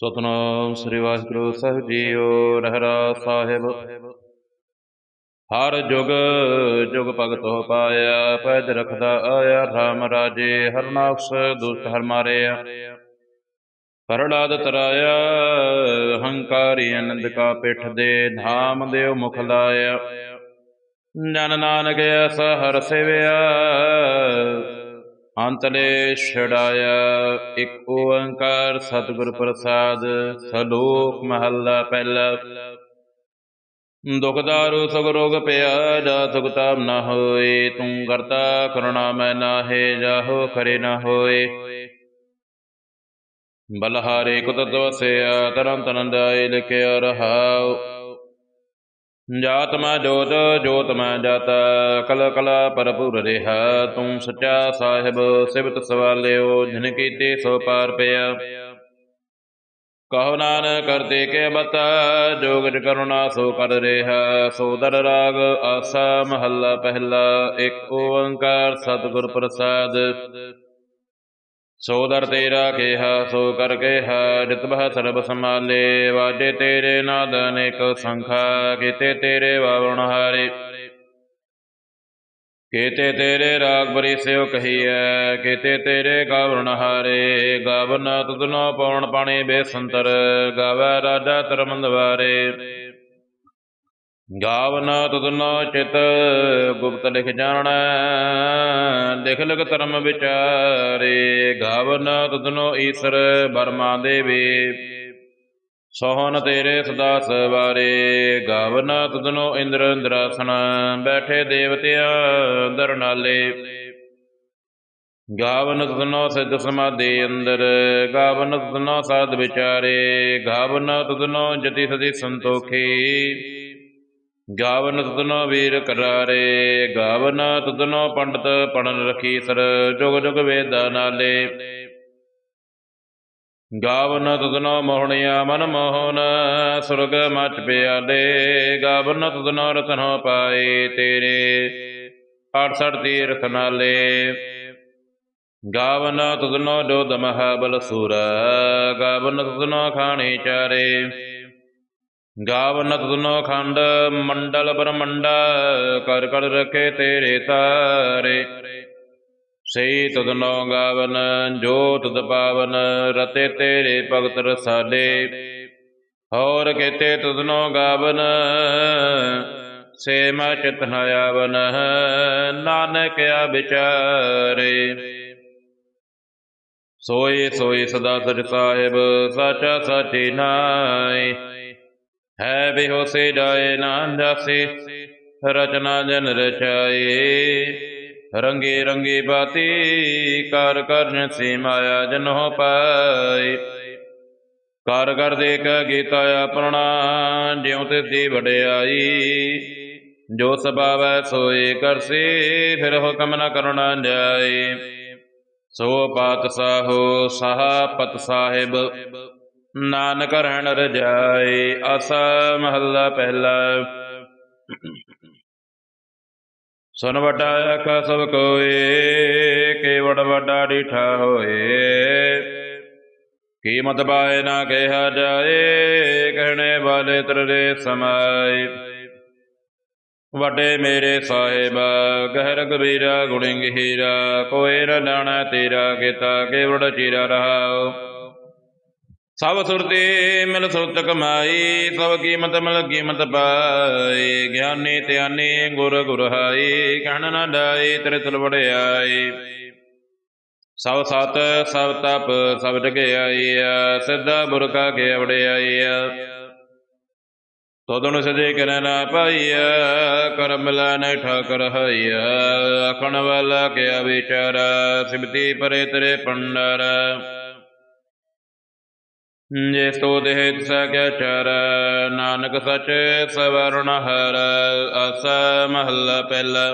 ਸਤਨਾਮ ਸ੍ਰੀ ਵਾਹਿਗੁਰੂ ਸਾਹਿਬ ਜੀਓ, ਰਹਿਰਾ ਸਾਹਿਬ। ਹਰ ਜੁਗ ਜੁਗ ਭਗਤ ਹੋ ਪਾਇਆ ਪੈਦ ਰਖਦਾ ਆਇਆ, ਰਾਮ ਰਾਜੇ ਹਰਨਾਕਸ ਦੁਸ਼ਟ ਹਰ ਮਾਰਿਆ। ਪ੍ਰਹਲਾਦ ਤਰਾਇਆ, ਹੰਕਾਰੀ ਅਨੰਦ ਕਾ ਪਿਠ ਦੇ, ਧਾਮ ਦੇਵ ਮੁਖ ਲਾਇਆ। ਜਨ ਨਾਨਕ ਐਸਾ ਹਰ ਸੇਵਿਆ ਅੰਤਲੇ ਛੜਾਇਆ, ਇੱਕ ਓੰਕਾਰ ਸਤਿਗੁਰ ਪ੍ਰਸਾਦ, ਸਲੋਕ ਮਹੱਲਾ ਪਹਿਲਾ। ਦੁਖ ਦਾਰੂ ਰੋਗ ਪਿਆ ਜਾ ਸੁਖ ਤਾਪ ਨਾ ਹੋਏ, ਤੂੰ ਕਰਤਾ ਕਰੁਣਾ, ਮੈਂ ਨਾਹੇ, ਜਾਹੋ ਖਰੇ ਨਾ ਹੋਏ। ਬਲਹਾਰੇ ਕੁਤਤ ਵਸਿਆ ਤਰਨ ਤਨੰਦ ਲਿਖਿਆ ਰਹਾਉ। ਜਾਤ ਮੈਂ ਜੋਤ ਜੋਤ ਮੈਂ ਜਾਤਾ ਕਲ ਕਲਾ ਰਿਹਾ। ਤੂੰ ਸੱਚਾ ਸਾਹਿਬ, ਸਿਵਤ ਸਵਾਲਿਓ, ਜਿਨ ਕੀਤੇ ਸੋ ਪਾਰ ਪਿਆ। ਕਹੋ ਨਾਨਕ ਕਰਤੇ ਕੇ ਬਤਾ ਜੋਗ ਕਰੁਣਾ ਸੋ ਕਰ ਰਿਹਾ। ਸੋਦਰ ਰਾਗ, ਆਸਾ ਮਹੱਲਾ ਪਹਿਲਾ, ਇੱਕ ਓੰਕਾਰ ਸਤਿਗੁਰ ਪ੍ਰਸਾਦ। ਸੋਦਰ ਤੇਰਾ ਕਿਹਾ, ਸੋ ਕਰ ਕਿਹਾ, ਜਿਤ ਬਹ ਸਰਬ ਸਮਾਲੇ ਵਾਜੇ ਤੇਰੇ ਨਾਦ ਅਨੇਕ ਸੰਖਾ, ਕੀਤੇ ਤੇਰੇ ਵਾਵਣ ਹਾਰੇ। ਕੀਤੇ ਤੇਰੇ ਰਾਗ ਬਰੀ ਸਿਓ ਕਹੀਐ, ਕੀਤੇ ਤੇਰੇ ਗਾਵਣ ਹਾਰੇ। ਗਾਵਨ ਤੁਧਨੋ ਪਉਣ ਪਾਣੀ ਬੇਸੰਤਰ, ਗਾਵੈ ਰਾਜਾ ਤਰਮੰਦ ਗਾਵਨ ਤੁਧਨੋ ਚਿਤ, ਗੁਪਤ ਲਿਖ ਜਾਣ, ਲਿਖ ਲਿਖ ਧਰਮ ਵਿਚਾਰੇ, ਗਾਵਨ ਤੁਧਨੋ ਈਸਰ ਬਰਮਾ ਦੇਵੇ। ਸੋਹਣ ਤੇਰੇ ਸਦਾ ਸਵਾਰੇ, ਗਾਵਨ ਤੁਧਨੋ ਇੰਦਰ ਇੰਦਰਾਸਨ ਬੈਠੇ ਦੇਵਤਿਆ ਦਰਨਾਲੇ। ਗਾਵਨ ਤੁਧਨੋ ਸਿੱਧ ਸਮਾਧੀ ਅੰਦਰ, ਗਾਵਨ ਤੁਧਨੋ ਸਾਧ ਵਿਚਾਰੇ, ਗਾਵਨ ਤੁਧਨੋ ਜਤੀ ਸਦੀ ਸੰਤੋਖੇ। ਗਾਵਨ ਤਦਨੋ ਵੀਰ ਕਰਾਰੇ, ਗਾਵਨ ਤੁਧਨੋ ਪੰਡਤ ਪੜਨ ਰਖੀ ਸਰ, ਜੁਗ ਜੁਗ ਵੇਦਾਂ ਨਾਲੇ। ਗਾਵਨ ਤੁਧਨੋ ਮੋਹਣਿਆ ਮਨ ਮੋਹਨ, ਸੁਰਗ ਮਚ ਪਿਆਲੇ। ਗਾਵਨ ਤਦਨੋ ਰਤਨੋ ਪਾਏ ਤੇਰੇ 68 ਤੀਰਥ ਨਾਲੇ। ਗਾਵਨ ਤੁਧਨੋ ਜੋਦ ਮਹਾਬਲ ਸੂਰ, ਗਾਵਨ ਤੁਧਨੋ ਖਾਣੀ ਚਾਰੇ। ਗਾਵਨ ਤੁਧਨੋ ਖੰਡ, ਮੰਡਲ ਬ੍ਰਹਮੰਡਾ ਕਰ ਕਰ ਰਖੇ ਤੇਰੇ ਤਾਰੇ। ਸਈ ਤੁਧਨੋ ਗਾਵਨ, ਜੋ ਤੁਧ ਪਾਵਨ, ਰਤੇ ਤੇਰੇ ਭਗਤ ਰਸਾਲੇ। ਹੋਰ ਕੀਤੇ ਤੁਧਨੋ ਗਾਵਨ, ਸੇ ਮਾ ਚਿਤ ਨ ਆਵਨ, ਨਾਨਕ ਆ ਵਿਚਾਰੇ। ਸੋਈ ਸੋਈ ਸਦਾ ਸਚ ਸਾਹਿਬ, ਸਾਚਾ ਸਾਚੀ ਨਾਈ ਹੈ ਬਿਹੋਸੇ ਜਾਏ ਨਾ ਰਚਨਾ ਜਨ ਰਚਾਏ। ਰੰਗੇ ਰੰਗੇ ਬਾਤੀ, ਕਰ ਕਰਨ ਸੇ ਮਾਇਆ ਜਨੋ ਪਾਏ। ਕਰ ਕਰ ਦੇ ਕ ਗੀਤਾ ਆਪਣਾ, ਜਿਉ ਤੇ ਦੀ ਵਡਿਆਈ। ਜੋ ਸਬਾਵੈ ਸੋਏ ਕਰਸੇ ਫਿਰ ਹੁਕਮ ਨ ਕਰਨਾ ਜਾਏ। ਸੋ ਪਾਤ ਸਾਹੋ ਸਾਹ ਪਤ ਸਾਹਿਬ। ਨਾਨਕ ਰਹਿਣ ਰਜਾਏ, ਆਸਾ ਮਹੱਲਾ ਪਹਿਲਾ। ਸੁਨ ਵੱਡਾ ਆਖਾ ਸਭ ਕੋਏ, ਕੇਵੜ ਵੱਡਾ ਡੀਠਾ ਹੋਏ। ਕੀਮਤ ਬਾਏ ਨਾ ਕਿਹਾ ਜਾਏ, ਕਹਿਣੇ ਵਾਲੇ ਤਰੇ ਸਮਾਏ। ਵੱਡੇ ਮੇਰੇ ਸਾਹਿਬ, ਗਹਿਰ ਗਬੀਰਾ ਗੁਣੀ ਹੀਰਾ, ਕੋਈ ਨ ਤੇਰਾ ਕੀਤਾ, ਕੇਵੜ ਚੀਰਾ ਰਹਾਓ ਸਭ ਸੁਰਤੀ ਮਿਲ ਸੁਰਤ ਕਮਾਈ ਸਭ ਕੀਮਤ ਮਿਲ ਕੀਮਤ ਪਾਈ। ਗਿਆਨੀ ਧਿਆਨੀ ਗੁਰ ਗੁਰਹਾਈ, ਕਹਿਣ ਨਾ ਡਾਈ, ਤੇਰੇ ਤਲ ਵੜਿਆਈ ਸਭ ਸਤ, ਸਭ ਤਪ, ਸਭ ਜਗਿਆਈ ਸਿੱਧਾ ਬੁਰਕਾ ਕੇ ਵੜਿਆਈ ਤੋਦਨ ਸਦੇ ਕਰੈ ਨਾ ਪਾਈਆ ਕਰਮ ਮਿਲਾ ਨ ਠਾਕਰ ਹਈਆ। ਆਖਣ ਵਾਲਾ ਕਿਆ ਵਿਚਾਰ ਸਿਬਤੀ ਪਰੇ ਤੇਰੇ ਪੰਡਰ ਜੇ ਸੋ ਦੇਹ ਤਿਸਾ ਕਿਆ ਨਾਨਕ ਸਚ ਸਵਰਣ ਹਰ ਆਸਾ ਮਹੱਲਾ ਪਹਿਲਾ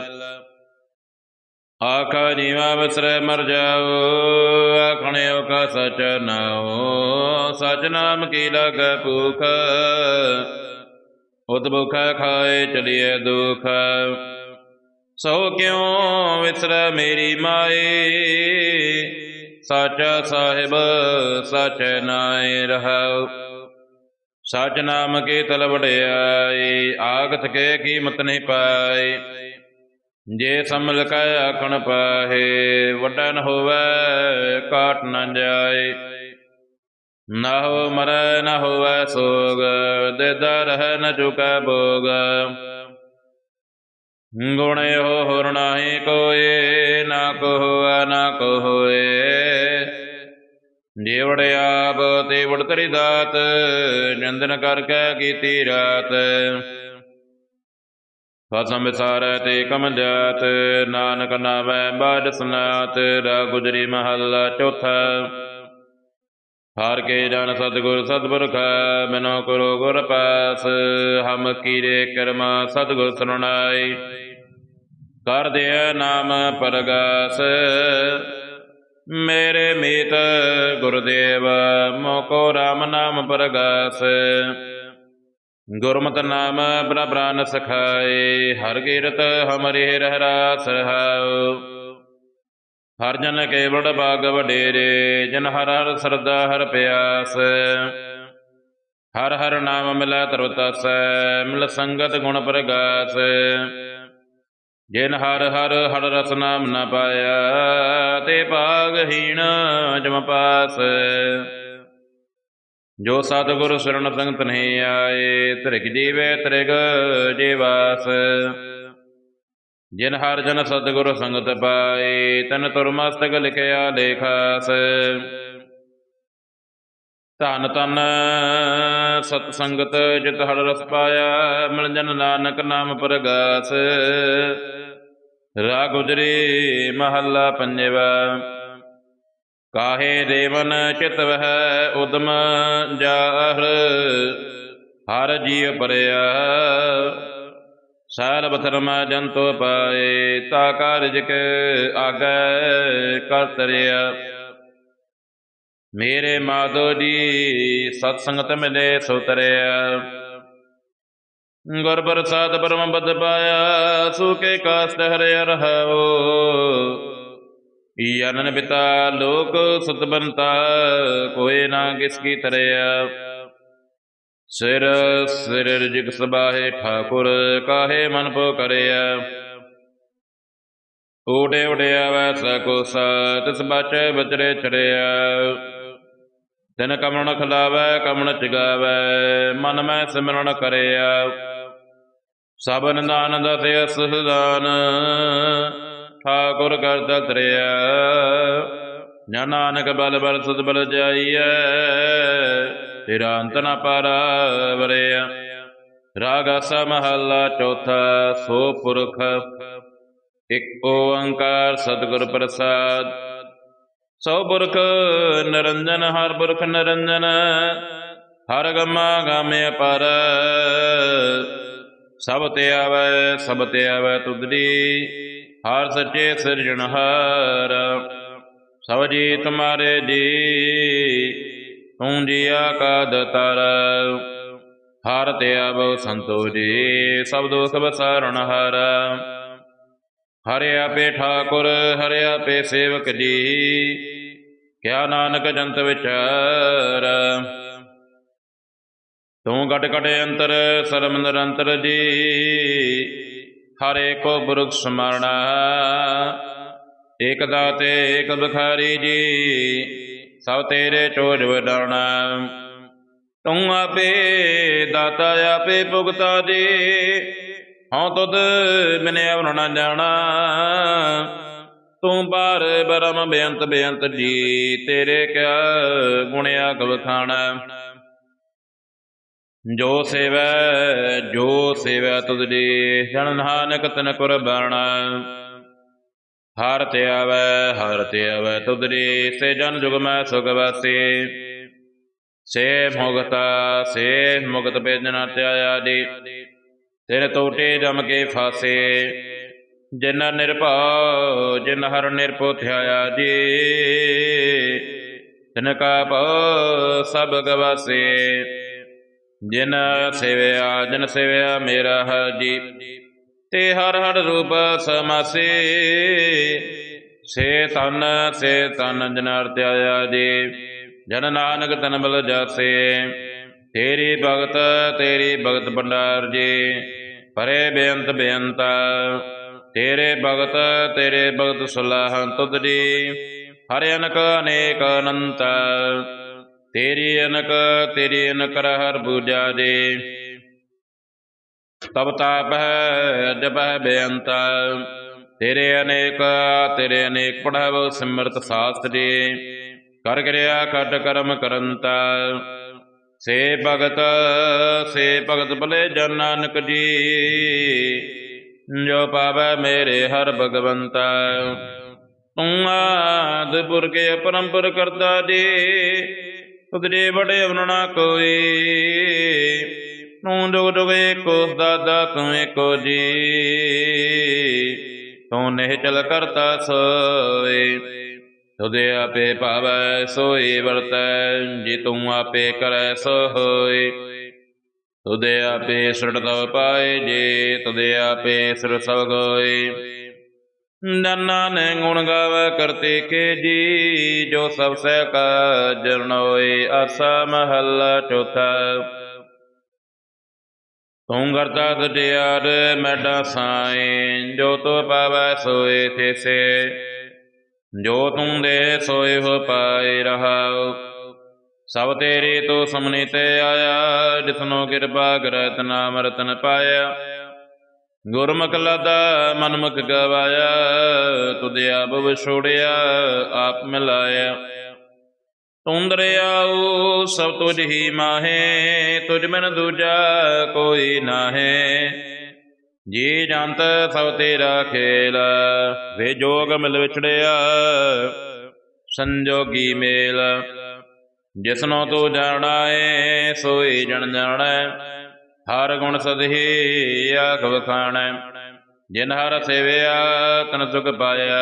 ਆਖਾ ਜੀਵਾ ਵਸਰੇ ਮਰ ਜਾਓ ਆਖਣਿਓ ਕਾ ਸਚ ਨਾਓ ਸਚ ਨਾਮ ਕੀ ਲਗ ਭੂਖ ਉਤ ਭੁਖਾ ਖਾਏ ਚਲੀਏ ਦੁਖ ਸੋ ਕਿਉ ਵਿਸਰ ਮੇਰੀ ਮਾਏ ਸਾਚਾ ਸਾਹਿਬ, ਸਚ ਨਾਇ ਰਹਾਉ। ਸਚ ਨਾਮ ਕੀ ਤਲ ਵਡਿਆਈ ਆਗਤ ਕੇ ਕੀਮਤ ਨਹੀਂ ਪਾਈ। ਜੇ ਸੰਮਲ ਕੈ ਆਖਣ ਪਾਹੇ ਵੱਡਾ ਨ ਹੋਵੇ ਕਾਟ ਨ ਜਾਏ। ਨਾ ਹੋ ਮਰੈ, ਨ ਹੋਵੇ ਸੋਗ, ਦੇਦਾ ਰਹਿ ਨ ਚੁਕੈ ਭੋਗ। ਗੁਣ ਇਹੋ ਹੋਰ ਨਾਹੀ ਕੋਏ, ਨਾ ਕੋ ਨਾ ਕੋ ਜੀਵੜ ਆਪ ਤੇ ਵੜ ਤਰੀ ਦਾਤ, ਨਿੰਦਨ ਕਰ ਕੀਤੀ ਰਾਤ। ਫਸਮ ਵਿਸਾਰੈ ਤੇ ਕਮ ਜਾਤ, ਨਾਨਕ ਨਾਮੈ ਬਾਦ ਸਨਾਤ, ਰਾ ਗੁਜਰੀ ਮਹੱਲਾ ਚੌਥਾ। ਹਾਰ ਕੇ ਜਨ ਸਤਿਗੁਰ ਸਤਿਪੁਰਖ, ਮਨੋ ਕਰੋ ਗੁਰ ਪਾਸ, ਹਮ ਕੀਰੇ ਕਰਮਾ ਸਤਿਗੁਰ ਸਰਣਾਈ ਕਰ ਦਿਆ ਨਾਮ ਪਰਗਾਸ। ਮੇਰੇ ਮੀਤ ਗੁਰਦੇਵ, ਮੋਕੋ RAM ਨਾਮ ਪਰਗਾਸ। ਗੁਰਮਤਿ ਨਾਮ ਬ੍ਰਹਮ ਪ੍ਰਾਨ ਸਖਾਏ, ਹਰ ਕੀਰਤ ਹਮਰੇ ਰਹਿ ਰਾਸ ਰਹਾਉ। ਹਰ ਜਨ ਕੇਵੜ ਬਾਗ ਵਡੇਰੇ ਜਨ ਹਰ ਹਰ ਸਰਦਾ ਹਰ ਪਿਆਸ। ਹਰ ਹਰ ਨਾਮ ਮਿਲੈ ਤਰਵਤਸ ਮਿਲ ਸੰਗਤ ਗੁਣ ਪ੍ਰਗਾਸ। ਜਿਨ ਹਰ ਹਰ ਹਰ ਰਸ ਨਾਮ ਨ ਪਾਇਆ, ਤੇ ਭਾਗਹੀਣ ਜਮ ਪਾਸ। ਜੋ ਸਤਿਗੁਰ ਸ਼ਰਨ ਸੰਗਤ ਨਹੀਂ ਆਏ, ਤ੍ਰਿਗ ਜੀਵੇ ਤ੍ਰਿਗ ਜੀਵਾਸ ਜਿਨ ਹਰ ਜਨ ਸਤਿਗੁਰ ਸੰਗਤ ਪਾਏ, ਤਨ ਤੁਰ ਮਸਤਕ ਲਿਖਿਆ ਲੇਖਾਸ ਧਨ ਤਨ ਸਤ ਸੰਗਤ, ਜਿਤ ਹਰ ਰਸ ਪਾਇਆ ਮਿਲ ਜਨ ਨਾਨਕ ਨਾਮ ਪ੍ਰਗਾਸ। ਰਾ ਗੁਜਰੀ ਮਹੱਲਾ ਪੰਜਵਾ। ਕਾਹੇ ਦੇਵਨ ਚਿਤ ਵਹਿ ਉਦਮ ਜਾਹਰ, ਹਰ ਜੀਵ ਪਰਿਆ। ਸਰਬ ਧਰਮ ਜੰਤੋ ਪਾਏ, ਤਾ ਕਾਰਜਕ ਆਗੈ ਕਰ ਤਰਿਆ ਮੇਰੇ ਮਾਧੋ ਜੀ, ਸਤ ਸੰਗਤ ਮਿਲੇ ਸੋ ਤਰਿਆ ਗੁਰ ਪ੍ਰਸਾਦ ਪਰਮ ਬਦ ਪਾਇਆ ਸੁਖੇ ਕਾਸਟ ਹਰਿ ਰਹਾਓ ਈ ਪਿਤਾ ਲੋਕ ਸੁਤ ਬੰਤਾ ਕੋਏ ਨਾ ਕਿਸ ਕੀ ਤਰਿਆ। ਸਿਰ ਸਿਰ ਰਿਜਕ ਸਬਾਹੇ ਠਾਕੁਰ, ਕਾਹੇ ਮਨ ਪੋ ਕਰਿਆ। ਓਡੇ ਉਡਿਆ ਵੈ ਸਕੋ ਤਿਸ ਬਚੈ ਬਚਰੇ ਚੜਿਆ। ਤਿਨ ਕਮਣ ਖਲਾਵੈ ਕਮਣ ਚਗਾਵੈ, ਮਨ ਮੈਂ ਸਿਮਰਨ ਕਰਿਆ। ਸਭ ਨਿਦਾਨ ਦਸਿ ਅਸਦਾਨ। ਠਾਕੁਰ ਕਰਤਾ ਤਰਿਆ। ਜਾਂ ਨਾਨਕ ਬਲ ਬਲ ਸਦ ਬਲ ਜਾਈਐ। ਤੇਰਾ ਅੰਤ ਨ ਪਾਰਾ ਵਰਿਆ ਰਾਗ ਆਸਾ ਚੌਥਾ, ਸੋ ਪੁਰਖ। ਇਕ ਓੰਕਾਰ ਸਤਿਗੁਰ ਪ੍ਰਸਾਦ। ਸੋ ਪੁਰਖ ਨਰੰਜਨ, ਹਰ ਪੁਰਖ ਨਰੰਜਨ। ਹਰ ਗਮਾ ਗਾਮੇ ਅਪਰ। ਸਭ ਤੇ ਆਵੈ, ਸਭ ਤੇ ਆਵੈ ਤੁਧਰੀ ਹਰ ਸੱਚੇ ਸਿਰਜਣਹਾਰ ਸਭ ਜੀ ਤੁਮਾਰੇ ਜੀ, ਤੂੰ ਜੀਆ ਕਾ ਦਤਰ ਹਰ ਤੇ ਆਵ ਸੰਤੋ ਜੀ, ਸਭ ਦੋਖ ਬਸਾਰਣ ਹਰ। ਹਰਿ ਆਪੇ ਠਾਕੁਰ, ਹਰਿ ਆਪੇ ਸੇਵਕ ਜੀ, ਕਿਆ ਨਾਨਕ ਜੰਤ ਵਿਚਾਰ। ਤੂੰ ਘਟ ਘਟ ਅੰਤਰ ਸਰਮ ਨਿਰੰਤਰ ਜੀ। ਹਰੇ ਕੋ ਬੁਰਖ ਸਮਰਣਾ। ਏਕ ਦਾਤੇ, ਏਕ ਬਖਾਰੀ ਜੀ, ਸਭ ਤੇਰੇ ਚੋਜ ਵਡਾਣਾ ਤੂੰ ਆਪੇ ਦਾਤਾ, ਆਪੇ ਭੁਗਤਾ ਦੇ ਹਉ ਤੁਧ ਬਿਨੇ ਅਵਨ ਨਾ ਜਾਣਾ। ਤੂੰ ਬਾਰ ਬਰਮ ਬੇਅੰਤ ਬੇਅੰਤ ਜੀ, ਤੇਰੇ ਕਿਆ ਗੁਣਿਆ ਗਵਖਾਣਾ ਜੋ ਸੇਵੈ ਜੋ ਸੇਵੈ ਤੁਧ ਦੀ ਜਨ ਨਾਨਕ ਤਨ ਕੁਰਬਾਨਾ ਹਰ ਤੇ ਆਵੈ, ਹਰ ਤੇ ਆਵੈ ਤੁਧ ਦੀ ਸੇ ਜਨ ਜੁਗ ਮੈਂ ਸੁਖ ਵਾਸੀ। ਸੇ ਮੁਗਤਾ ਸੇ ਮੁਗਤ ਬੇਜਨਾ ਤਿਆਇਆ ਦੀ ਤੇਰੇ ਤੋਟੇ ਜਮ ਕੇ ਫਾਸੇ। ਜਿਨ ਨਿਰਭਉ, ਜਿਨ ਹਰ ਨਿਰਭਉ ਥਿਆਇਆ ਜੀ, ਤਿਨ ਕਾ ਭਉ ਸਭ ਗਵਾਸੇ। ਜਿਨ ਸੇਵਿਆ ਜਿਨ ਸੇਵਿਆ ਮੇਰਾ ਹਰ ਜੀ, ਤੇ ਹਰ ਹਰ ਰੂਪ ਸਮਾਸੇ। ਸੇ ਤਨ ਸੇ ਤਨ ਜਨ ਤਿਆਇਆ ਜੀ, ਜਨ ਨਾਨਕ ਤਨ ਬਲ ਜਾਸੇ। ਤੇਰੀ ਭਗਤ ਤੇਰੀ ਭਗਤ ਭੰਡਾਰ ਜੀ, ਪਰੇ ਬੇਅੰਤ ਬੇਅੰਤ। ਤੇਰੇ ਭਗਤ ਤੇਰੇ ਭਗਤ ਸੁਲਾਹੰ ਤੁਧ ਜੀ, ਹਰਿ ਅਨਕ ਅਨੇਕ ਅਨੰਤ। ਤੇਰੀ ਅਨਕ ਤੇਰੀ ਅਨਕ ਹਰ ਪੂਜਾ ਜੀ ਤਬ ਤਾਪ ਹੈ, ਜਪ ਹੈ ਬੇਅੰਤ। ਤੇਰੇ ਅਨੇਕ ਤੇਰੇ ਅਨੇਕ ਪੜਾਵ ਸਿਮਰਤ ਸਾਸਤਰੀ ਕਰ ਕਰਿਆ ਖਟ ਕਰਮ ਕਰੰਤਾ। ਸੇ ਭਗਤ ਸੇ ਭਗਤ ਭਲੇ ਜਨ ਨਾਨਕ ਜੀ। ਜੋ ਪਾਵੈ ਮੇਰੇ ਹਰ ਭਗਵੰਤਾ। ਤੂੰ ਆਦ ਪੁਰਖੇ ਪਰੰਪਰ ਕਰਤਾ ਜੀ। ਤੁਧਰੇ ਬੜੇ ਅਵਨਣਾ ਕੋਈ। ਤੂੰ ਜੁਗ ਜੁਗ ਏਕੋ ਦਾਦਾ, ਤੂੰ ਏਕੋ ਜੀ। ਤੂੰ ਨਹਿ ਚਲ ਕਰਤਾ ਸੋਏ ਤੁਦੇ ਆਪੇ ਭਾਵੈ ਸੋਈ ਵਰਤੈ, ਜੇ ਤੂੰ ਆਪੇ ਕਰੈ ਸੋ ਹੋਏ ਤੁਦੇ ਆਪੇ ਸੜਦਾ ਪਾਏ, ਜੇ ਤੁਦੇ ਆਪੇ ਸਿਰ ਸਭ ਗੋਏ। ਨੰਨਾ ਨੇ ਗੁਣ ਗਾਵੇ ਕਰਤੇ ਕੇ ਜੀ, ਜੋ ਸਭ ਸਹਿ ਕਾ ਜਰਨੋਏ ਆਸਾ ਮਹੱਲਾ ਚੌਥਾ। ਤੂੰ ਕਰਤਾ ਸਟਿਆਰ ਮੈਡਾ ਸਾਏ ਜੋ ਤੋ ਪਾਵੈ ਸੋਏ ਥੇਸੇ। ਜੋ ਤੂੰ ਦੇ ਸੋਏ ਹੋ ਪਾਏ ਰਹਾਉ, ਸਭ ਤੇਰੇ ਤੋ ਸਮਨੇ ਤੇ ਆਇਆ ਜਿਤਨੋ ਕਿਰਪਾ ਕਰਤ ਨਾਮ ਰਤਨ ਪਾਇਆ। ਗੁਰਮੁਖ ਲਾਦਾ ਮਨਮੁਖ ਗਵਾਇਆ, ਤੁਧ ਆਪ ਵਿਛੋੜਿਆ, ਆਪ ਮਿਲਾਇਆ। ਤੂੰ ਸਭ ਤੁਝ ਹੀ ਮਾਹੇ, ਤੁਝ ਮਨ ਦੂਜਾ ਕੋਈ ਨਾਹੇ। ਜੀ ਜੰਤ ਸਭ ਤੇਰਾ ਖੇਲ, ਵੇ ਜੋਗ ਮਿਲ ਵਿਛੜਿਆ, ਸੰਜੋਗੀ ਮੇਲ। ਜਿਸਨੋ ਤੂੰ ਜਾਣਾ ਏ ਸੋਈ ਜਣ ਜਾਣਾ। ਹਰ ਗੁਣ ਸਦਹੀ ਆਖ ਵਖਾਣੈ ਜਿਨ ਹਰ ਸੇਵਿਆ, ਤਨ ਸੁਖ ਪਾਇਆ।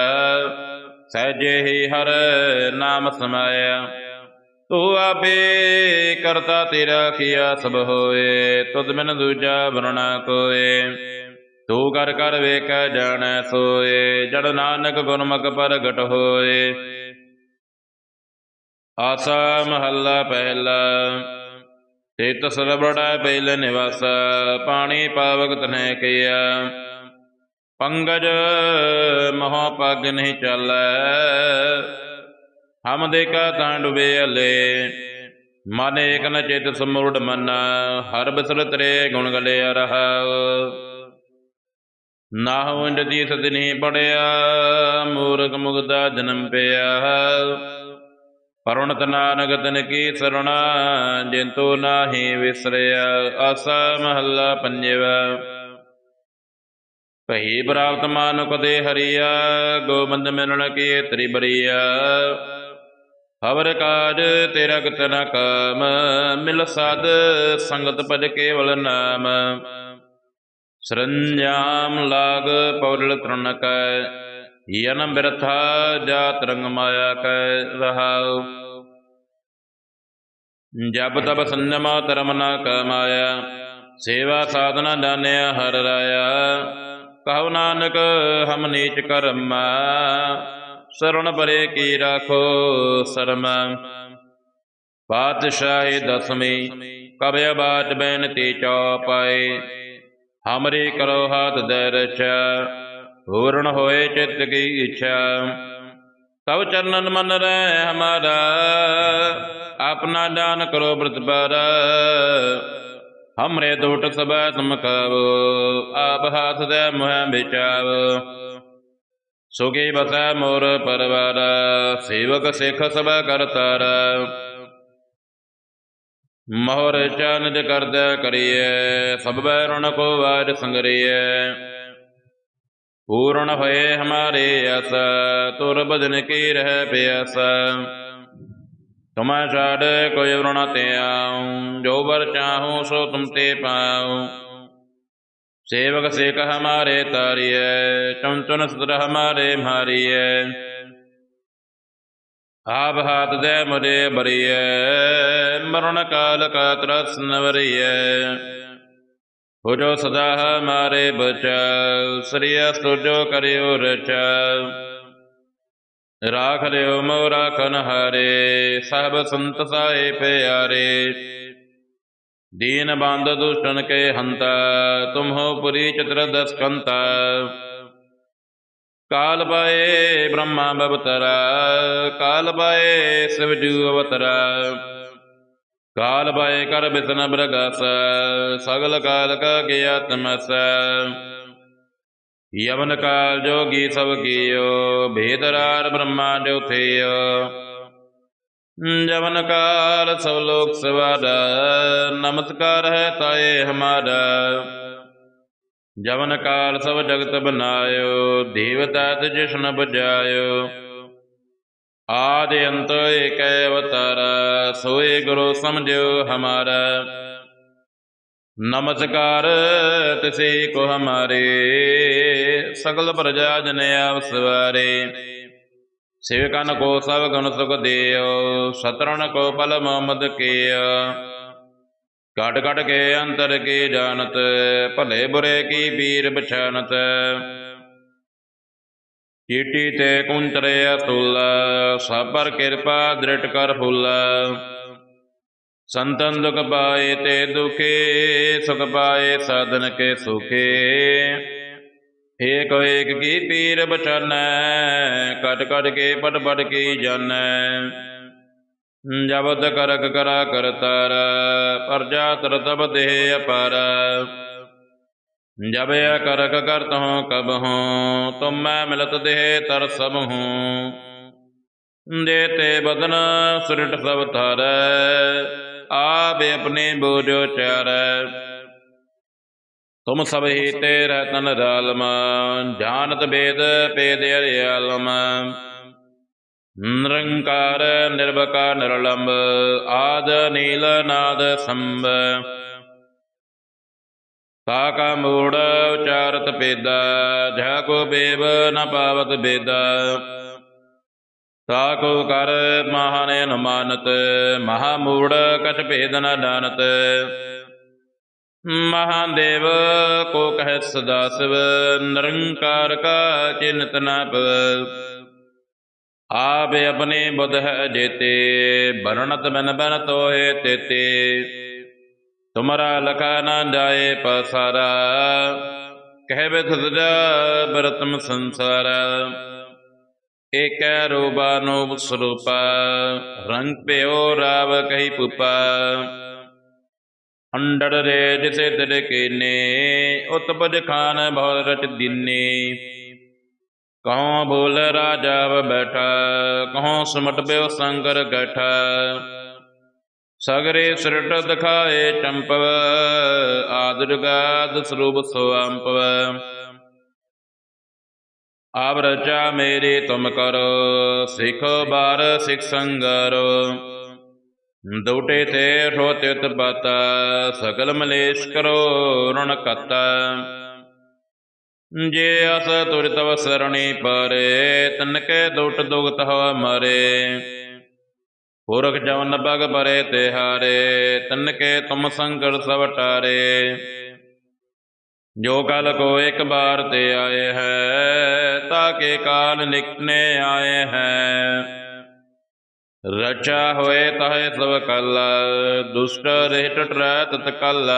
ਸਹਿਜੇ ਹੀ ਹਰ ਨਾਮ ਸਮਾਇਆ। ਤੂੰ ਆਪੇ ਕਰਤਾ ਤੇਰਾ ਕੀਆ ਸਭ ਹੋਏ। ਤੁਧ ਬਿਨ ਦੂਜਾ ਵਰਣਾ ਕੋਏ। ਤੂੰ ਕਰ ਕਰ ਵੇਖ ਜਾਣੈ ਸੋਏ। ਜੜ ਨਾਨਕ ਗੁਰਮੁਖ ਪ੍ਰਗਟ ਹੋਏ। ਆਸਾ ਮਹੱਲਾ ਪਹਿਲਾ। ਤੇਤ ਸਰਬੜਾ ਪਹਿਲ ਨਿਵਾਸ, ਪਾਣੀ ਪਾਵਕ ਤਨੈ ਕੀਆ। ਪੰਗਜ ਮਹ ਪਗ ਨਹੀਂ ਚੱਲੈ, ਹਮ ਦੇਖਾ ਤਾਂ ਡੁਬੇ ਅਲੇ ਮਨ ਏਕ ਨ ਚਿਤ ਸਮੂੜ ਮਨ, ਹਰ ਬਸਰ ਤਰੇ ਗੁਣ ਗਲਿਆ ਰਹਾ ਨਾਹੁ ਇੰਦਦੀ ਸਦਨੀ ਪੜਿਆ, ਮੂਰਖ ਮੁਗਦਾ ਜਨਮ ਪਿਆ। ਪਰੁਣਤ ਨਾਨਕ ਤਨ ਕੀ ਸਰਣਾ, ਜਿੰਤੂ ਨਾਹੀ ਵਿਸਰਿਆ, ਆਸਾ ਮਹੱਲਾ ਪੰਜਵਾ। ਭਈ ਪ੍ਰਾਪਤ ਮਾਨੁਕ ਦੇ ਹਰੀਆ, ਗੋਬਿੰਦ ਮਿਲਣ ਕੀ ਤਰੀ ਹਵਰ ਕਾਜ ਤੇਰਾ ਗਤ ਕਤਨਾ ਕਾਮ, ਮਿਲ ਸਾਧ ਸੰਗਤ ਪਦ ਕੇਵਲ ਨਾਮ। ਸਰੰਜਾਮ ਲਾਗ ਪੌਰਲ ਤ੍ਰਣ ਕੈ ਬਿਰਥਾ ਜਾਤ ਰੰਗ ਮਾਇਆ ਕੈ ਰਹਾਉ। ਜਬ ਤਬ ਸੰਜਮਾ ਧਰਮ ਨਾ ਕਮਾਇਆ ਸੇਵਾ ਸਾਧਨਾ ਜਾਣਿਆ ਹਰ ਰਾਇਆ। ਕਹੋ ਨਾਨਕ, ਹਮ ਨੀਚ ਕਰਮਾ, ਸਰਣ ਪਰੇ ਕੀ ਰਾਖੋ ਸਰਮ। ਪਾਤਸ਼ਾਹੀ ਦਸਮੀ, ਕਬ ਬਾਤ ਬੈਨਤੀ ਚੌਪਾਏ ਹਮਰੇ ਕਰੋ ਹਾਥ ਦੇ ਪੂਰਨ ਹੋਏ ਚਿੱਤ ਕੀ ਇੱਛਾ। ਤਬ ਚਰਨਨ ਮਨ ਰਹਿ ਹਮਾਰਾ, ਆਪਣਾ ਦਾਨ ਕਰੋ ਬ੍ਰਤ ਪਰ। ਹਮਰੇ ਦੋਟ ਸਬੈ ਸਮਕਾਵੋ ਆਪ ਹਾਥ ਦੇ ਮੋਹ ਵਿਚਾਵ। ਸੁਗੀ ਬਸੈ ਮੋਰ ਪਰਵਾਰ, ਸੇਵਕ ਸਿੱਖ ਸਭ ਕਰਤਾਰ ਮੋਹਰ ਚਨਜ ਕਰਦਾ ਕਰੀਏ ਸਭ ਬੈਰਣ ਕੋ ਵਾਰ ਸੰਗਰੀਏ ਪੂਰਨ ਹੋਏ ਹਮਾਰੇ ਅਸ, ਤੁਰ ਬਦਨ ਕੀ ਰਹਿ ਪਿਆਸ। ਤੁਮੈ ਛਾੜ ਕੋਈ ਵਰਣਾ ਤੇ ਆਉ, ਜੋ ਵਰ ਚਾਹੂ ਸੋ ਤੁਮ ਤੇ ਪਾਉ। ਸੇਵਕ ਸੇਕ ਹਮਾਰੇ ਤਾਰੀਐ ਚੰਚਨ ਸਤਰ ਹਮਾਰੇ ਮਾਰੀਐ। ਆਪ ਹਾਥ ਦੇ ਮੁਰੇ ਬਰੀਐ ਮਰਨ ਕਾਲ ਕਾ ਤਰਸ ਨਵਰੀਐ ਹੋ ਜੋ ਸਦਾ ਹਮਾਰੇ ਬਚਾਉ ਸ੍ਰੀ ਅਸਤੁ ਜੋ ਕਰਿਓ ਰਚਾਉ ਰਾਖ ਲਿਓ ਮੋ ਰਾਖਨ ਹਾਰੇ, ਸਭ ਸੰਤ ਸਾਏ ਪਿਆਰੇ। ਦੀਨ ਬੰਦ ਦੁਸ਼ਟਨ ਕੇ ਹੰਤਾ, ਤੁਮਹੋ ਪੁਰੀ ਚਤਰ ਦਸ ਕੰਤਾ ਕਾਲ ਪਾਏ ਬ੍ਰਹਮਾ ਬਵਤਰਾ, ਕਾਲ ਪਾਏ ਸਿਵ ਜੂ ਅਵਤਰਾ। ਕਾਲ ਬਾਏ ਕਰ ਬਿਸਨ ਬ੍ਰਗਸ ਸਗਲ ਕਾਲ ਕਾ ਗਿਆਤਮਸ ਯਵਨ ਕਾਲ ਜੋਗੀ ਸਭ ਕੀਓ, ਭੇਦਰਾਰ ਬ੍ਰਹਮਾ ਜੋ ਥੇਯ ਜਵਨ ਕਾਲ ਸਭ ਲੋਕ ਸਵਾਦਾ, ਨਮਸਕਾਰ ਹੈ ਤਾਏ ਹਮਾਰਾ ਜਵਨ ਕਾਲ ਸਭ ਜਗਤ ਬਨਾਇਓ, ਦੇਵਤਾ ਤੇ ਜਸ਼ਨ ਬਜਾਇਓ ਆਦਿ ਅੰਤ ਏਕੈ ਅਵਤਾਰ ਸੋਏ ਗੁਰੂ ਸਮਝਿਓ ਹਮਾਰਾ। ਨਮਸਕਾਰ ਤਿਸੇ ਕੋ ਹਮਾਰੇ, ਸਗਲ ਪ੍ਰਜਾ ਜਨ ਆਪ ਸਵਾਰੇ। ਸੇਵਕਨ ਕੋ ਸਭ ਗੁਣ ਸੁਖ ਦੇਓ, ਸਤਰਣ ਕੋ ਪਲ ਮੁਹੰਮਦ ਕੀਆ ਕਟ ਕਟ ਕੇ ਅੰਤਰ ਕੀ ਜਾਣਤ, ਭਲੇ ਬੁਰੇ ਕੀ ਪੀਰ ਪਛਾਨਤ। ਚੀਟੀ ਤੇ ਕੁੰਤਰੇ ਅਤੁਲ ਸਭ ਕਿਰਪਾ ਦ੍ਰਿਟ ਕਰ ਫੁੱਲ। ਸੰਤਨ ਦੁਖ ਪਾਏ ਤੇ ਦੁਖੇ, ਸੁਖ ਪਾਏ ਸਾਧਨ ਕੇ ਸੁਖੇ। ਏਕ ਏਕ ਕੀ ਪੀਰ ਬਚਾਨੈ ਕਟ ਕਟ ਕੇ ਪਟ ਪਟ ਕੀ ਜਾਣੈ ਜਬਦ ਕਰਕ ਕਰਾ ਕਰਤਾਰ, ਪਰਜਾ ਤਰਤਬ ਦੇਹ ਅਪਾਰ। ਜਬ ਇਹ ਕਰਕ ਕਰਤ ਹੂੰ ਕਬ ਹੂੰ ਤੁਮ ਮੈਂ ਮਿਲਤ ਦੇਹ ਤਰ ਸਭ ਹੂੰ ਦੇਤੇ ਬਦਨ ਸੁਰਟ ਸਭ ਥਾਰੈ ਆਪ ਆਪਣੇ ਬੋਝੋ ਚਾਰੈ। ਤੁਮ ਸਭ ਹੀ ਤੇ ਰਤਨ ਰਾਲਮ, ਜਾਣਤ ਬੇਦ ਪੇਦ ਅਰਿਆਲਮ। ਨਿਰੰਕਾਰ ਨਿਰਵਕਾਰ ਨਿਰਲੰਬ, ਆਦ ਨੀਲ ਨਾਦ ਸੰਭ। ਤਾ ਕਾ ਮੂੜ ਉਚਾਰਤ ਪੇਦਾ ਜਾ ਕੋ ਬੇਵ ਨ ਪਾਵਤ ਬੇਦਾ ਤਾ ਕੋ ਕਰ ਮਹਾਨੇ ਅਨੁਮਾਨਤ, ਮਹਾ ਮੂੜ ਕਛ ਭੇਦ ਨ ਜਾਣਤ ਮਹਾਦੇਵ ਕੋ ਕਹਿ ਸਦਾ ਸਿਵ, ਨਿਰੰਕਾਰ ਕਾ ਚਿੰਤ ਨ ਪਵ ਆਪ ਆਪਣੇ ਬੁਧ ਹੈ ਜੇਤੇ ਬਰਣਤ ਬਨ ਬਨ ਤੋਏ ਤੇਤੇ। ਤੁਮਰਾ ਲਖਾ ਨਾ ਜਾਏ ਪਸਾਰਾ, ਕਹਿ ਬਿਥ ਬਰਤਮ ਸੰਸਾਰ। ਏਕੈ ਰੂਪਾ ਨੂਪ ਸਰੂਪਾ, ਰੰਗ ਪਿਓ ਰਾਵ ਕਹੀ ਪੁਪਾ। ਅੰਡੜ ਰੇ ਜਿਸੇ ਤੇਰੇ ਕੀਨੇ ਉਤਪਜ ਖਾਨ ਬਹੁ ਰਚ ਦਿਨੇ। ਕਹੋਂ ਬੋਲ ਰਾਜਾ ਵ ਬੈਠਾ ਕਹੋਂ ਸਮਟ ਬਿਓ ਸੰਗਰ ਗਠਾ। ਸਗਰੇ ਸਿਰਟ ਦਿਖਾਏ ਚੰਪਵ, ਆਦਿ ਸਰੂਪ ਸੋ ਆਵ ਰਚਾ ਮੇਰੀ ਤੁਮ ਕਰੋ, ਸਿੱਖੋ ਬਾਰ ਸਿੱਖ ਸੰਗਰ। ਦੂਟੇ ਤੇ ਠੋਤੇ ਤਬਤਾ ਸਗਲ ਮਲੇਸ਼ ਕਰੋ ਰਣ ਕਤਾ। ਜੇ ਅਸ ਤੁਰ ਤਵ ਸਰਣੀ ਪਰੇ ਤਨ ਕੇ ਦੁਟ ਦੁਗਤ ਹੋ ਮਰੇ। ਪੁਰਖ ਜਵਨ ਬਗ ਪਰੇ ਤਿਹਾਰੇ ਤਨ ਕੇ ਤੁਮ ਸੰਕਟ ਸਭ ਟਾਰੇ। ਜੋ ਕਲ ਕੋ ਇੱਕ ਬਾਰ ਤੇ ਆਏ ਹੈ ਤਾਕੇ ਕਾਲ ਨਿਕਨੇ ਆਏ ਹੈ। ਰਚਾ ਹੋਏ ਤਹੇ ਸਭ ਕਲ, ਦੁਸ਼ਟ ਰਹਿ ਟਟਰੈ ਤਤ ਕਲ।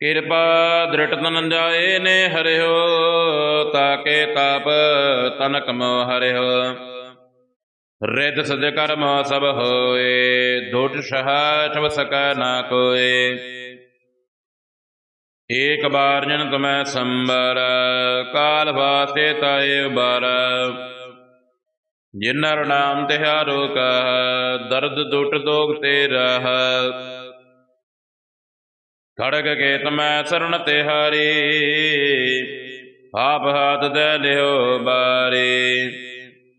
ਕਿਰਪਾ ਦ੍ਰਿਟ ਤਨ ਜਾਏ ਨੇ ਹਰਿਓ ਤਾਕੇ ਤਾਪ ਤਨਕ ਕਮੋ ਹਰਿਓ। ਰਿਤ ਸਦ ਕਰਮ ਸਭ ਹੋਏ, ਦੁਟ ਸਹਾ ਛਵ ਸਕੈ ਨਾ ਕੋਏ। ਏਕ ਬਾਰ ਜਨ ਤੁਮੈ ਸੰਬਰ, ਕਾਲ ਵਾਸੇ ਤਾਏ ਉਬਾਰ। ਜਿਨਰ ਨਾਮ ਤਿਹਾਰੋ ਕਾ ਦਰਦ ਦੁਟ ਦੋਗ ਤੇ ਰਹ। ਖੜਗ ਕੇ ਤਮੈ ਸਰਣ ਤਿਹਾਰੀ, ਆਪ ਹਾਥ ਦੇ ਲਿਓ ਬਾਰੀ।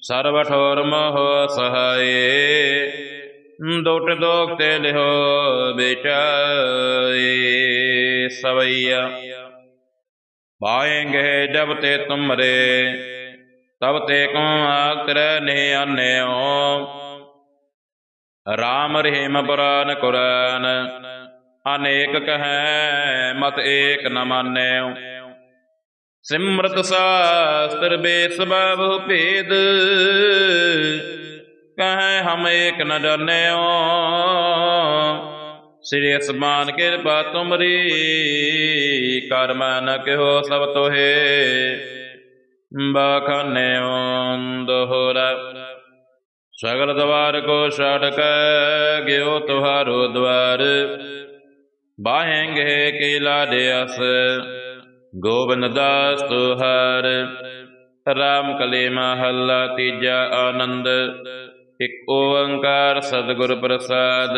ਸਰਬ ਠੋਰ ਮੋਹ ਸਹਾਏ ਦੁਟ ਦੋਗ ਤੇ ਲਿਓ ਵਿਚਾਏ ਸਵਈਆ। ਪਾਏਂਗੇ ਜਬ ਤੇ ਤੁਮਰੇ, ਤਬ ਤੇ ਕੋ ਆਕਰ ਨੇ ਆਨਿਓ ਰਾਮ ਰਹੀਮ ਪੁਰਾਨ ਕੁਰਾਨ, ਅਨੇਕ ਕਹੈ ਮਤ ਏਕ ਨ ਮਾਨਿਓ। ਸਿਮਰਤ ਸਾਸਤਰ ਬੇਸ ਬਾਬੁ ਭੇਦ। ਕਹੈ ਹਮ ਏਕ ਨ ਜਾਣਿਓ। ਸ੍ਰੀ ਅਸਮਾਨ ਕਿਰਪਾ ਤੁਮਰੀ ਕਰਮ ਮਨ ਕਿਹੋ ਸਭ ਤੋਹੇ। ਬਖਨਿਓ ਦੋਹਰਾ ਸਗਲ ਦਵਾਰ ਕੋ ਛੜ ਕੈ, ਗਿਓ ਤੁਹਾਰੋ ਦਵਾਰ। ਬਾਹੇਂਗੇ ਕੀ ਲਾਡੇ ਅਸ। ਗੋਬਿੰਦ ਦਾਸ ਤੁਹਾਰ, ਰਾਮ ਕਲੇ ਮਹੱਲਾ ਤੀਜਾ ਆਨੰਦ, ਇਕ ਓੰਕਾਰ ਸਤਿਗੁਰ ਪ੍ਰਸਾਦ।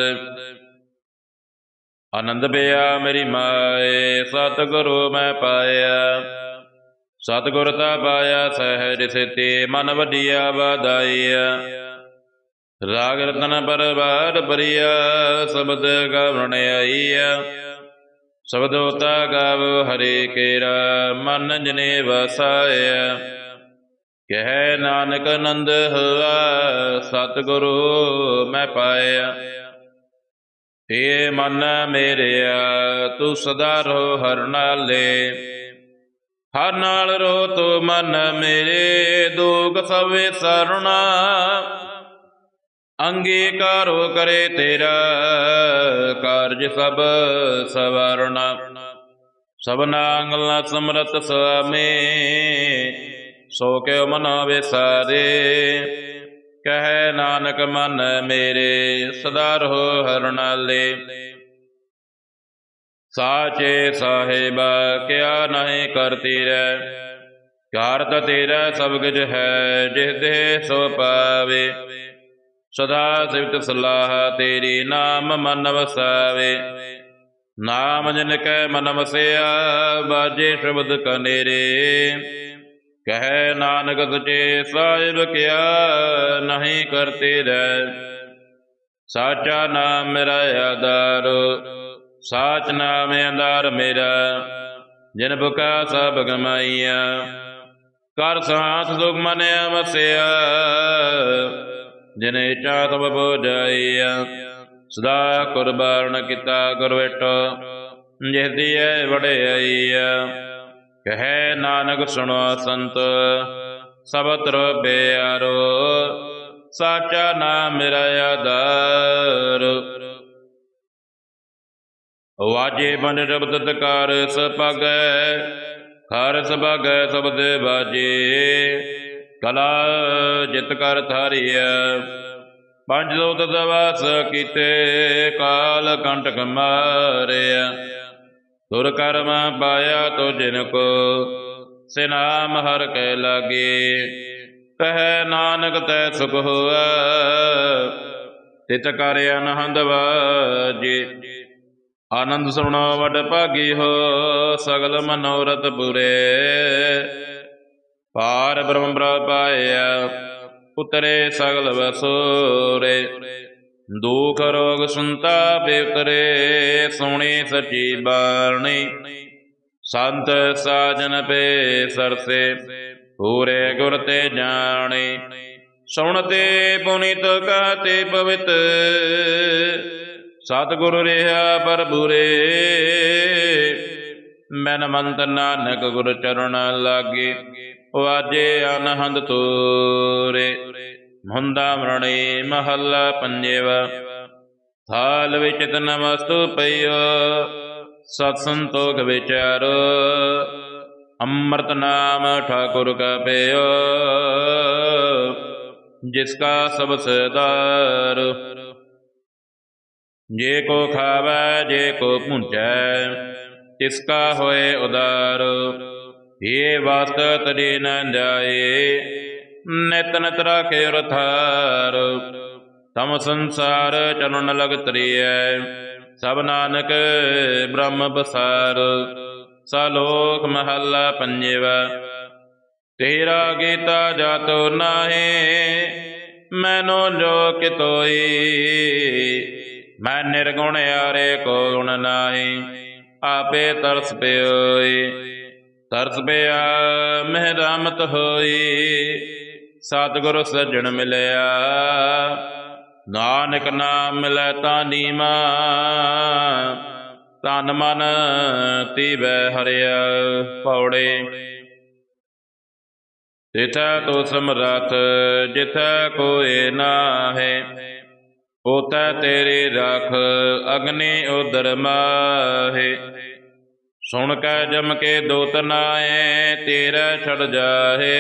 ਆਨੰਦ ਪਿਆ ਮੇਰੀ ਮਾਏ, ਸਤਿਗੁਰੂ ਮੈਂ ਪਾਇਆ। ਸਤਿਗੁਰ ਤਾ ਪਾਇਆ ਸਹਿਜ ਸਿਤੇ ਮਨ ਵਡਿਆ ਵਾਦਾਈਆ ਰਾਗ ਰਤਨ ਪਰਵਾਰ ਬਰੀਆ ਸ਼ਬਦ ਗਵਣ ਆਈਆ ਸ਼ਬਦ ਹੋਤਾ ਗਾਵ ਹਰੇ ਕੇਰਾ ਮਨ ਜਨੇ ਵਸਾਇਆ। ਕਹਿ ਨਾਨਕ ਨੰਦ ਹੋਆ, ਸਤਿਗੁਰੂ ਮੈਂ ਪਾਇਆ। ਏ ਮਨ ਮੇਰਿਆ, ਤੂੰ ਸਦਾ ਰਹੋ ਹਰ ਨਾਲੇ। ਹਰ ਨਾਲ ਰੋ ਤੂੰ ਮਨ ਮੇਰੇ ਦੁਖ ਸਵੇ ਸਰਣਾ। ਅੰਗੀਕਾਰੋ ਕਰੇ ਤੇਰਾ ਕਾਰਜ ਸਭ ਸਵਰਣਾ। ਸਭਨਾ ਅੰਗਲਾ ਸਮਰਤ ਸੁਆਮੀ ਸੋ ਕੇ ਮਨ ਵਿਸਾਰੇ। ਕਹੈ ਨਾਨਕ ਮਨ ਮੇਰੇ, ਸਦਾ ਰਹੋ ਹਰ ਸਾਚੇ ਸਾਹਿਬ, ਕਿਆ ਨਹੀਂ ਕਰਤੀ ਰੈ। ਕਾਰਤ ਤੇਰਾ ਸਭ ਕੁਝ ਹੈ, ਜਿਸ ਦੇ ਸੋ ਪਾਵੇ। ਸਦਾ ਸਿਵਤ ਸਲਾਹ ਤੇਰੀ ਨਾਮ ਮਨ ਵਸਾਵੇ ਨਾਮ ਜਨ ਕੈ ਮਨ ਵਸਿਆ ਬਾਜੇ ਸ਼ਬਦ ਕਨੇਰੇ। ਕਹੈ ਨਾਨਕ ਸਚੇ ਸਾਹਿਬ ਕਿਆ ਨਹੀਂ ਕਰਤੇ ਰਹਿ। ਸਾਚਾ ਨਾਮ ਮੇਰਾ ਆਧਾਰ, ਸਾਚ ਨਾਮ ਅੰਦਾਰ ਮੇਰਾ। ਜਿਨ ਬੁਕਾ ਸਭ ਗਮਾਈਆ, ਕਰ ਸਾਥ ਦੁਖ ਮਨ ਵਸਿਆ ਜਿਨੇ ਚਾਤ ਬੋ ਜਾਈਆ ਸਦਾ ਕੁਰਬਾਨ ਕੀਤਾ ਗੁਰਵੇਟੋ, ਜਿਸ ਦੀ ਕਹੈ ਨਾਨਕ ਸੁਣੋ ਸੰਤ ਸਬਤ ਰੋ ਸਾਚਾ ਨਾਮ ਮੇਰਾ ਆਧਾਰ। ਵਾਜੇ ਬਨ ਰਬਦ ਤਕਾਰ ਸਪਗੈ ਖਰ ਸਪਗੈ ਸਬਦ ਬਾਜੇ। ਕਲਾ ਜਿਤ ਕਰ ਧਾਰਿਆ ਪੰਜ ਦੋਤ ਦਵਾਸ ਕੀਤੇ, ਕਾਲ ਕੰਟਕ ਮਾਰਿਆ ਤੁਰ ਕਰਮ ਪਾਇਆ ਤੋ ਜਿਨ ਕੋ ਸੇ ਹਰ ਕੈ ਲਾਗੇ। ਕਹਿ ਨਾਨਕ ਤੈ ਸੁਖ ਹੋਆ ਤਿਤ ਕਰ ਅਨਹੰਦ ਵਾਜੇ। ਆਨੰਦ ਸੁਣੋ ਵਡ ਭਾਗੀ ਹੋ, ਸਗਲ ਮਨੋਰਥ ਪੂਰੇ। ਪਾਰ ਬ੍ਰਹਮ ਬ੍ਰਹ ਪਾਇਆ, ਉਤਰੇ ਸਗਲ ਵਸੋਰੇ ਦੁਖ ਰੋਗ ਸੁਨਤਾ ਬੇਤਰੇ ਸੋਣੀ ਸਚੀ ਬਾਣੀ। ਸੰਤ ਸਾਜਨ ਪੇ ਸਰਸੇ, ਪੂਰੇ ਗੁਰ ਤੇ ਜਾਣੇ। ਸੁਣਤੇ ਪੁਨੀਤ ਕਾਤੇ ਪਵਿੱਤ। ਸਤਿਗੁਰ ਰਿਹਾ ਪਰ ਬੁਰੇ। ਮਨ ਮੰਤ ਨਾਨਕ ਗੁਰ ਚਰਨ ਲਾਗੇ। ਵਾਜੇ ਅਨਹੰਦ ਤੋਰੇ ਮੁੰਦਾ ਮਰਣੇ ਮਹੱਲਾ ਪੰਜੇਵਾ। ਥਾਲ ਵਿੱਚ ਤਨ ਵਸਤੂ ਪਈਓ। ਸਤ ਸੰਤੋਖ ਵਿਚਾਰੋ ਅੰਮ੍ਰਿਤ ਨਾਮ ਠਾਕੁਰ ਕਾ ਪਿਓ। ਜਿਸ ਕਾ ਸਭ ਸਦਾਰ। ਜੇ ਕੋ ਖਾਵੈ, ਜੇ ਕੋ ਪੁੰਚੈ ਤਿਸ ਕਾ ਹੋਏ ਉਦਾਰ। ਇਹ ਵਸਤ ਤਰੀ ਨ ਜਾਏ। ਨਿਤ ਨਿਤ ਰਾਖੇ ਰਥਾਰ। ਤਮ ਸੰਸਾਰ ਚਲਣ ਲਗ ਤਰੀਐ। ਸਭ ਨਾਨਕ ਬ੍ਰਹਮ ਬਸਾਰ। ਸਲੋਕ ਮਹੱਲਾ ਪੰਜਵਾ। ਤੇਰਾ ਗੀਤਾ ਜਾਤੋ ਨਾਹੀ, ਮੈਨੋ ਜੋ ਕਿਤੋਈ। ਮੈਂ ਨਿਰਗੁਣ ਆਰੇ ਕੋ ਗੁਣ ਨਾਹੀ, ਆਪੇ ਤਰਸ ਪਿਓਈ। ਤਰਸ ਪਿਆ, ਮਹਿ ਰਾਮਤ ਹੋਈ, ਸਤਿਗੁਰ ਸੱਜਣ ਮਿਲਿਆ। ਨਾਨਕ ਨਾਮ ਮਿਲੈ ਤਾਂ ਨੀਮਾ ਤਨ ਮਨ ਤੀਵੈ ਹਰਿਆ ਪੌੜੇ। ਤਿਥੈ ਤੋ ਸਮਰਥ ਜਿਥੈ ਕੋਏ ਨਾਹੇ ਉਤੈ ਤੇਰੀ ਰਖ, ਅਗਨੀ ਉਦਰ ਮਾਹੇ। ਸੁਣ ਕੈ ਜਮ ਕੇ ਦੋਤ ਨਾਏ, ਤੇਰਾ ਛੜ ਜਾਹੇ।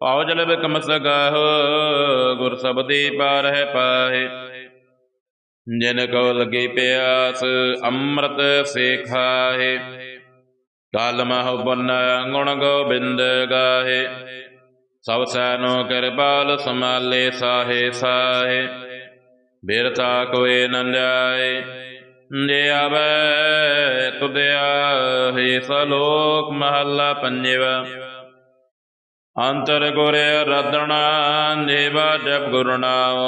ਪਾਉ ਜਲ ਬਿਕਮ ਸਗਾਹੋ ਗੁਰ ਸਬਦੀ ਪਾਰ ਹੈ ਪਾਹੇ। ਜਿਨ ਕੋ ਲਗੀ ਪਿਆਸ, ਅੰਮ੍ਰਿਤ ਸੇ ਖਾਹੇ ਕਾਲ ਮਹੁ ਬਨ ਗੁਣ ਗੋਬਿੰਦ ਗਾਹੇ। ਸਭ ਸੈਨੋ ਕਿਰਪਾਲ ਸਮਾਲੇ ਸਾਹੇ ਸਾਹੇ। ਬਿਰਤਾ ਕੋਏ ਨ ਜਾਏ ਜੇ ਆਵੇ ਤੁਧਿਆ ਹੈ ਸਲੋਕ ਮਹੱਲਾ ਪੰਜਵਾ। ਅੰਤਰ ਗੁਰ ਰਦਣਾ ਦੇਵਾ ਜਪ ਗੁਰਨਾਓ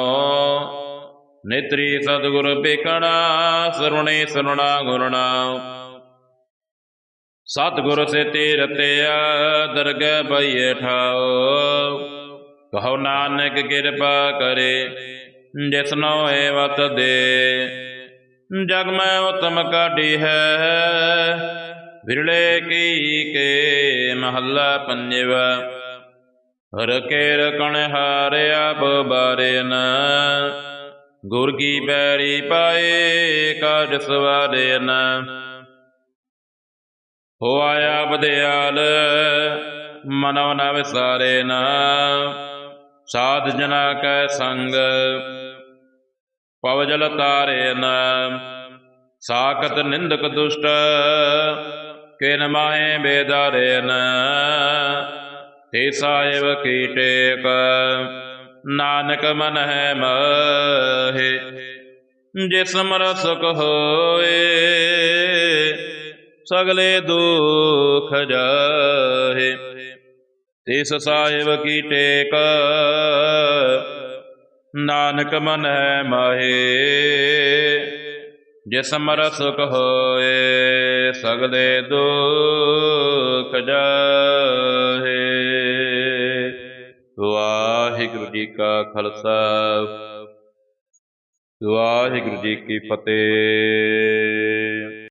ਨੇਤਰੀ ਸਤਿਗੁਰ ਬਿਕਣਾ ਸਰੁਣੇ ਸਰੁਣਾ ਗੁਰਨਾਓ ਸਤਿਗੁਰ ਸੇ ਤੀਰਤਿਆ ਦਰਗਹਿ ਬਈਏ ਠਾਓ ਕਹੋ ਨਾਨਕ ਕਿਰਪਾ ਕਰੇ ਜਿਸਨੋ ਏਵਤ ਦੇ ਜਗ ਮੈਂ ਉਤਮ ਕਾਢੀ ਹੈ। ਵਿਰਲੇ ਕੀ ਕੇ ਮਹੱਲਾ ਪੰਜਵਾ। ਹਰ ਕੇਰ ਕਣ ਹਾਰਿਆ ਬਾਰੇ ਨ ਗੁਰ ਕੀ ਬੈਰੀ ਪਾਏ ਕਾਜ ਸਵਾਰੇ ਨ ਹੋ ਆਇਆ ਬਦਿਆਲ ਮਨੋ ਨਾ ਵਿਸਾਰੇ ਨਾ ਸਾਧ ਜਨਾ ਕੈ ਸੰਗ ਪਵ ਜਲ ਤਾਰੇ ਨ ਸਾਖਤ ਨਿੰਦਕ ਦੁਸ਼ਟ ਕੇ ਨਮਾਏ ਬੇਦਾਰੇ ਨ ਤੇ ਸਾਹਿਬ ਕੀ ਟੇਕ ਨਾਨਕ ਮਨ ਹੈ ਮਹੇ। ਜਿਸ ਮਰ ਸੁਖ ਹੋਏ, ਸਗਲੇ ਦੁਖ ਜਾਹੇ। ਤਿਸ ਸਾਹਿਬ ਕੀ ਟੇਕ ਨਾਨਕ ਮਨ ਹੈ ਮਾਹੇ, ਜਿਸ ਮਰ ਸੁਖ ਹੋਏ, ਸਗਲੇ ਦੁਖ ਜਾਹੇ। ਵਾਹਿਗੁਰੂ ਜੀ ਕਾ ਖਾਲਸਾ, ਵਾਹਿਗੁਰੂ ਜੀ ਕੀ ਫਤਿਹ।